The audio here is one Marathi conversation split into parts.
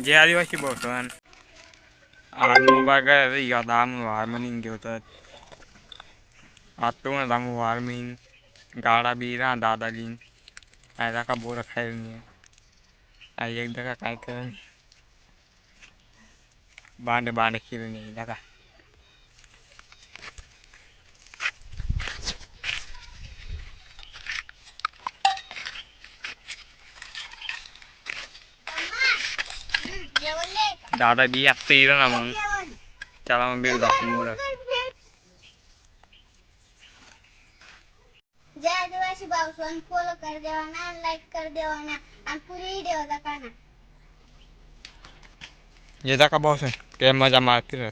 જે આદિવાસી બહુ અને આનું બાગા રહી ગયા દામનું હાર્મોનિયમ ગયો તો આટલું ને દામનું હાર્મોનિયમ ગાડા બી રહ્યા દાદાજી આ દાખા બહુ રખાય નહીં આ એક દાખા કાંઈ કરે નહીં બાંડે બાંડે ખીરે નહીં દાખા दादाली आयला का बोर खायला नाही आई एकदा का काय कर भांडे भांडे खेळून येईल का दादा बी आत्ता येईल ना मग त्याला मग बेल दाखवून मोर जय आदिवासी भाऊसन फॉलो कर देवाना लाईक कर देवाना आणि पुरी देवाचा काना येता का भाऊ ते मजा मारतील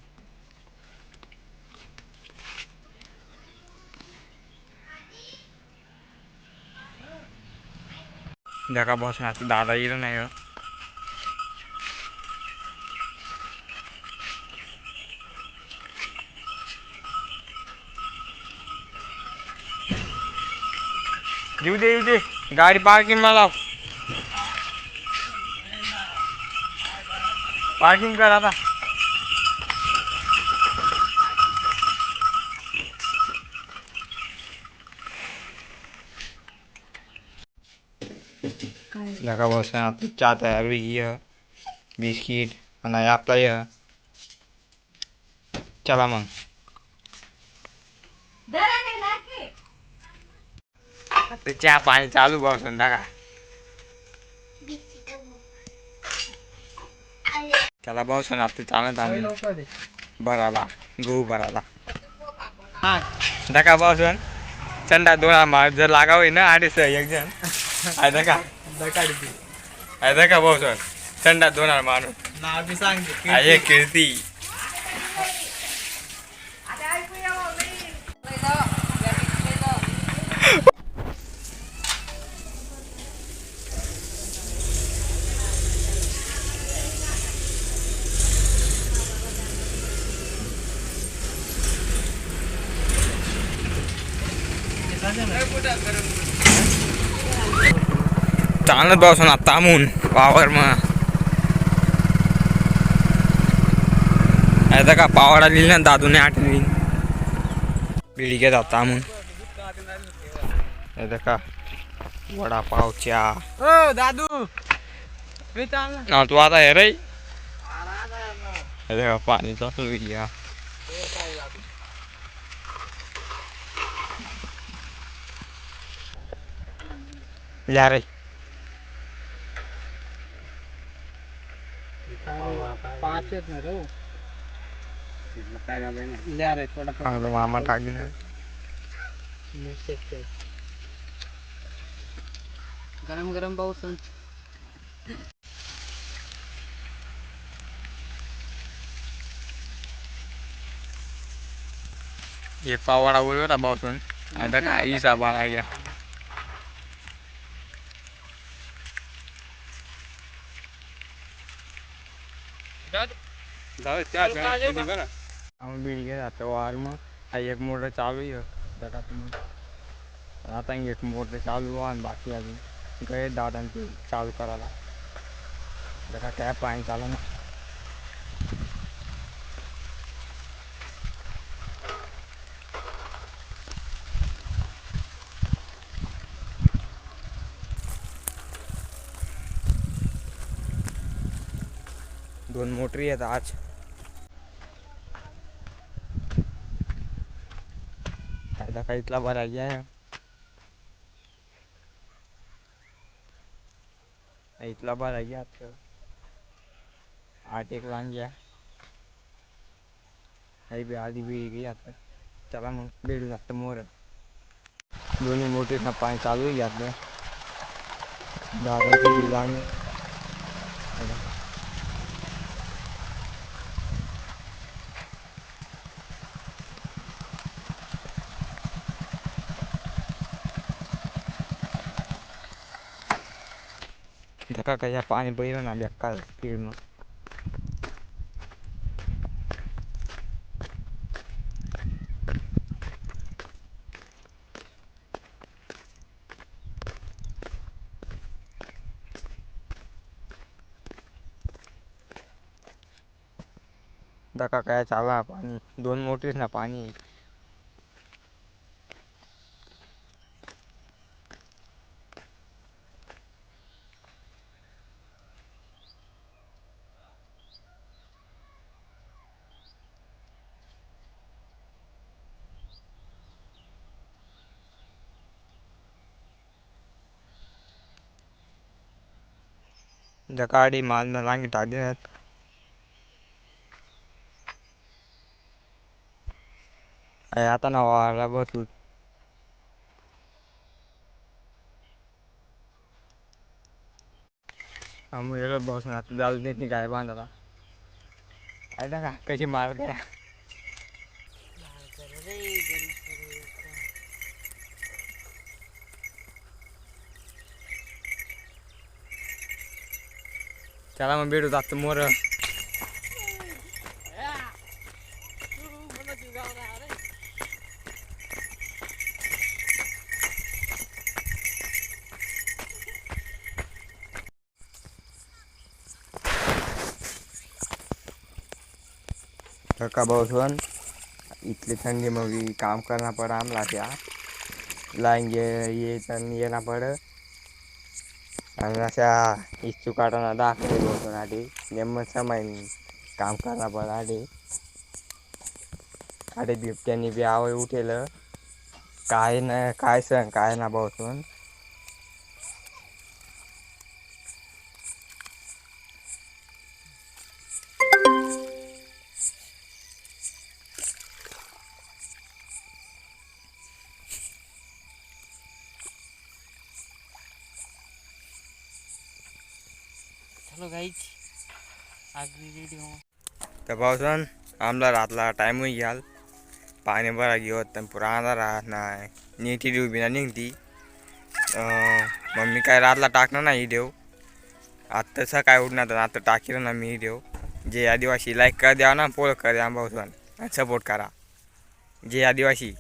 देखा बॉस आता दादा येईल नाही हो. येऊ दे येऊ दे। गाडी पार्किंग मला पार्किंग कर आता लगा बस आता चहा तयार होई बिस्किट आणि आपला ये चला मग। आता चहा पाणी चालू भाऊ संध्याकाळ. त्याला भाऊ सण आता चालत आम्ही. बराला गहू बराला नका भाऊ सण चंडा दोन मार जर लागाव ना अडीच एक जण आहे का आहे का भाऊ सण चंडा दोन मारून नाव सांगते आहे कीर्ती. चालत भाऊ ना तामून पावर मग. आता का पावडा लिहिली ना दादूने आठवली. बिडी घेतात तामून आता का वडापाव चहा ओ दादू. तू आता हे रे. पाणी चालू या या रे पाच येत ना रो लिहा रे थोडा चांगलं मामा टाकली गरम गरम पाऊस हे पावडा बोलवता पावसून आता काय इसा बाळा घ्या आम्ही बीड घे जातो वार मग हा एक मोटर चालू आहे. तुम्ही. आता एक मोटर चालू आणि बाकी अजून. गए दादा चालू करायला. जरा काय पाणी चालू ना दोन मोटरी आहेत आज. फायदा का इथला बरा आहे? इथला बरा गया आता. आठ एक वांग्या. आई बी आधी बी गई आता. चला मग बेड लागतं मोर. दोन्ही मोठे पाणी चालू आहे आपलं दादाची kakak kayak Pak Ani Boyo nanti akan film. Tak kayak salah Pak Ani, don't notice napa दकाडी माल न रांगी टाकल्यात अय आता ना वारा बसू आम्ही गेलो बसून आता जाऊ देत नाही काय बांधाला आहे ना का कशी मार करा त्याला मग भेटू जात मोर. का बसून. इथली थंडी मग काम करना पड आमला त्या. लाईन गे ये तर येना पड. आणि अशा इच्छू काढाना दाखवले बसून आधी. नेमत समाईन काम करणार पण आधी. आधी बिबट्यानी बी आवय उठेल. काय ना काय सण काय ना बसून चलो गाईच आगरी तर पावसान आमला रातला टाईमही घ्याल. पाणी बरा घेऊ तर पुरा राहत नाही. नीटी देऊ बिना निघती. मम्मी मग मी काय रातला टाकणार नाही देव आत्ता काय उठणार तर आता टाकील ना मी देव जे आदिवासी लाईक कर द्या ना पोळ कर द्या पावसान सपोर्ट करा. जे आदिवासी